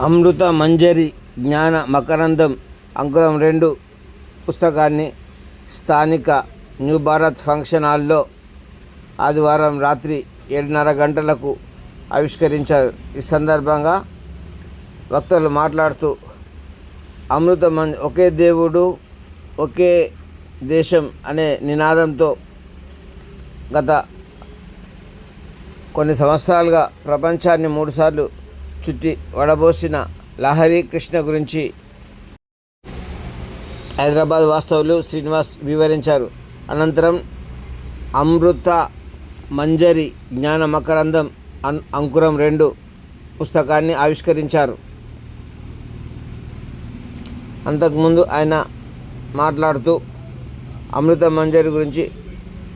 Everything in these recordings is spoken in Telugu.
అమృత మంజరి జ్ఞాన మకరందం అంకురం రెండు పుస్తకాన్ని స్థానిక న్యూ భారత్ ఫంక్షన్ హాల్లో ఆదివారం రాత్రి ఏడున్నర గంటలకు ఆవిష్కరించారు ఈ సందర్భంగా వక్తలు మాట్లాడుతూ అమృత మం ఒకే దేవుడు ఒకే దేశం అనే నినాదంతో గత కొన్ని సంవత్సరాలుగా ప్రపంచాన్ని మూడుసార్లు చుట్టి వడబోసిన లహరి కృష్ణ గురించి హైదరాబాద్ వాస్తవులు శ్రీనివాస్ వివరించారు. అనంతరం అమృత మంజరి జ్ఞాన మకరందం అన్ అంకురం రెండు పుస్తకాన్ని ఆవిష్కరించారు. అంతకుముందు ఆయన మాట్లాడుతూ అమృత మంజరి గురించి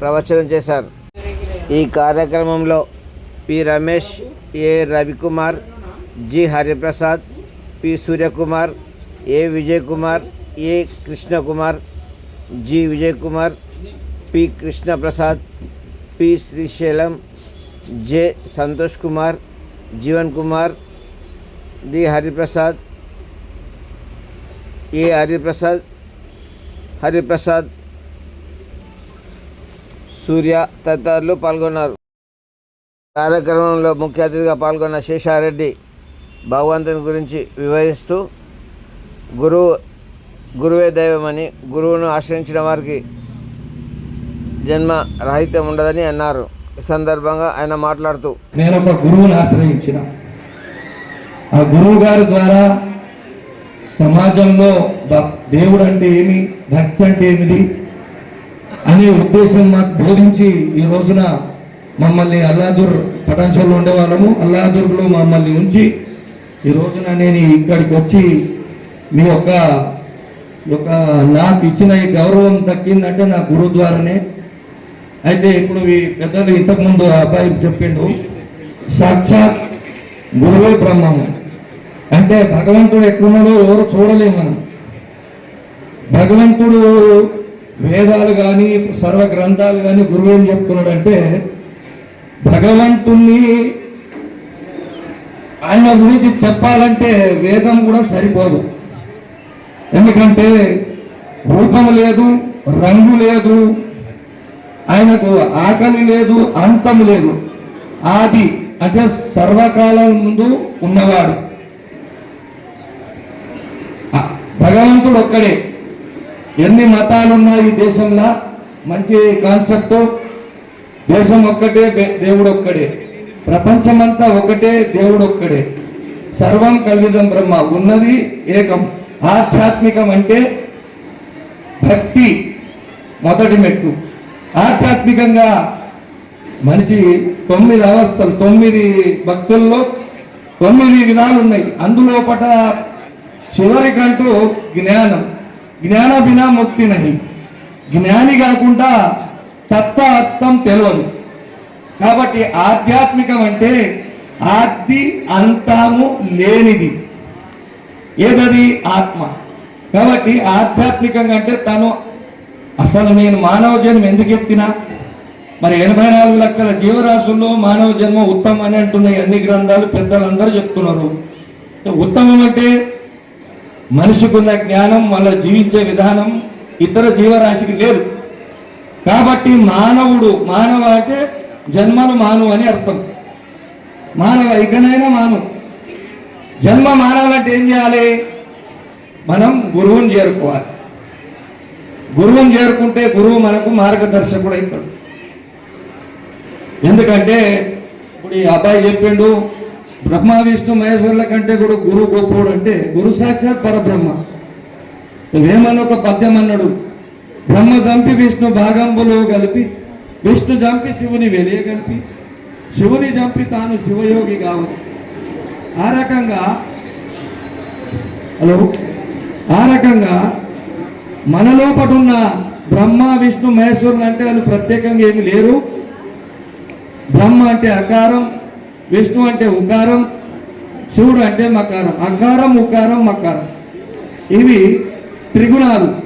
ప్రవచనం చేశారు. ఈ కార్యక్రమంలో P Ramesh A Ravikumar G Hariprasad P Suryakumar A Vijay Kumar A Krishnakumar G Vijay Kumar P Krishnaprasad P Srisailam J Santosh Kumar Jeevan Kumar D Hariprasad A Hariprasad Hariprasad Surya తదితరులు పాల్గొన్నారు కార్యక్రమంలో ముఖ్య అతిథిగా పాల్గొన్న శేషారెడ్డి భగవంతుని గురించి వివరిస్తూ గురువు గురువే దైవమని గురువును ఆశ్రయించిన వారికి జన్మ రాహిత్యం ఉండదని అన్నారు. ఈ సందర్భంగా ఆయన మాట్లాడుతూ నేను ఒక గురువుని ఆశ్రయించిన. ఆ గురువు గారి ద్వారా సమాజంలో దేవుడు అంటే ఏమి భక్తి అంటే ఏమిటి అనే ఉద్దేశం మాకు బోధించి ఈ రోజున మమ్మల్ని అల్లాదుర్ పటాంచల్లో ఉండేవాళ్ళము. అల్లాదుర్లో మమ్మల్ని ఉంచి ఈ రోజున నేను ఇక్కడికి వచ్చి మీ యొక్క యొక్క నాకు ఇచ్చిన ఈ గౌరవం దక్కిందంటే నా గురువు ద్వారానే అయితే ఇప్పుడు ఈ పెద్దలు ఇంతకుముందు అబ్బాయి చెప్పిండు సాక్షాత్ గురువే బ్రహ్మము. అంటే భగవంతుడు ఎక్కడున్నాడో ఎవరు చూడలేము మనం. భగవంతుడు వేదాలు కానీ సర్వ గ్రంథాలు కానీ గురువు ఏం చెప్తున్నాడంటే భగవంతుణ్ణి ఆయన గురించి చెప్పాలంటే వేదం కూడా సరిపోదు. ఎందుకంటే రూపం లేదు రంగు లేదు ఆయనకు ఆకలి లేదు అంతం లేదు. ఆది అంటే సర్వకాలం ముందు ఉన్నవాడు. భగవంతుడు ఒక్కడే. ఎన్ని మతాలు ఉన్నాయి ఈ దేశంలో మంచి కాన్సెప్ట్. దేశం ఒక్కటే దే- దేవుడు ఒక్కడే. ప్రపంచమంతా ఒకటే దేవుడు ఒక్కడే సర్వం కల్విదం బ్రహ్మ. ఉన్నది ఏకం. ఆధ్యాత్మికం అంటే భక్తి మొదటి మెట్టు. ఆధ్యాత్మికంగా మనిషి తొమ్మిది అవస్థలు తొమ్మిది భక్తుల్లో తొమ్మిది విధాలు ఉన్నాయి అందులో పట చివరికంటూ జ్ఞానం. జ్ఞాన బినా ముక్తి నహి. జ్ఞాని కాకుండా తత్వ అర్థం తెలియదు కాబట్టి ఆధ్యాత్మికం అంటే ఆది అంతము లేనిది. ఏదది? ఆత్మ. కాబట్టి ఆధ్యాత్మికంగా అంటే తను అసలు నేను మానవ జన్మ ఎందుకు ఎత్తినా? మరి ఎనభై నాలుగు లక్షల జీవరాశుల్లో మానవ జన్మ ఉత్తమం అని అంటున్నాయి అన్ని గ్రంథాలు పెద్దలందరూ చెప్తున్నారు. ఉత్తమం అంటే మనిషికున్న జ్ఞానం వాళ్ళ జీవించే విధానం ఇతర జీవరాశికి లేదు. కాబట్టి మానవుడు మానవ అంటే జన్మలు మాను అని అర్థం. మానవ ఇకనైనా మాను. జన్మ మానాలంటే ఏం చేయాలి? మనం గురువుని చేరుకోవాలి. గురువుని చేరుకుంటే గురువు మనకు మార్గదర్శకుడు అవుతాడు. ఎందుకంటే ఇప్పుడు ఈ అబ్బాయి చెప్పిండు బ్రహ్మ విష్ణు మహేశ్వరుల కంటే కూడా గురువు గొప్పవుడు అంటే గురు సాక్షాత్ పరబ్రహ్మ. వేమని ఒక పద్యం అన్నాడు బ్రహ్మ చంపి విష్ణు భాగంబులు కలిపి విష్ణు చంపి శివుని వెలియ కలిపి శివుని చంపి తాను శివయోగి కావచ్చు ఆ రకంగా హలో? ఆ రకంగా మన లోపటున్న బ్రహ్మ విష్ణు మహేశ్వరులు అంటే వాళ్ళు ప్రత్యేకంగా ఏమి లేరు. బ్రహ్మ అంటే అకారం విష్ణు అంటే ఉకారం శివుడు అంటే మకారం. అకారం ఉకారం మకారం. ఇవి త్రిగుణాలు.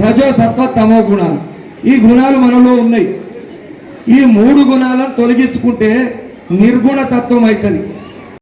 రజో సత్వ తమో గుణాలు ఈ గుణాలు మనలో ఉన్నాయి. ఈ మూడు గుణాలను తొలగించుకుంటే నిర్గుణ తత్వం అవుతుంది.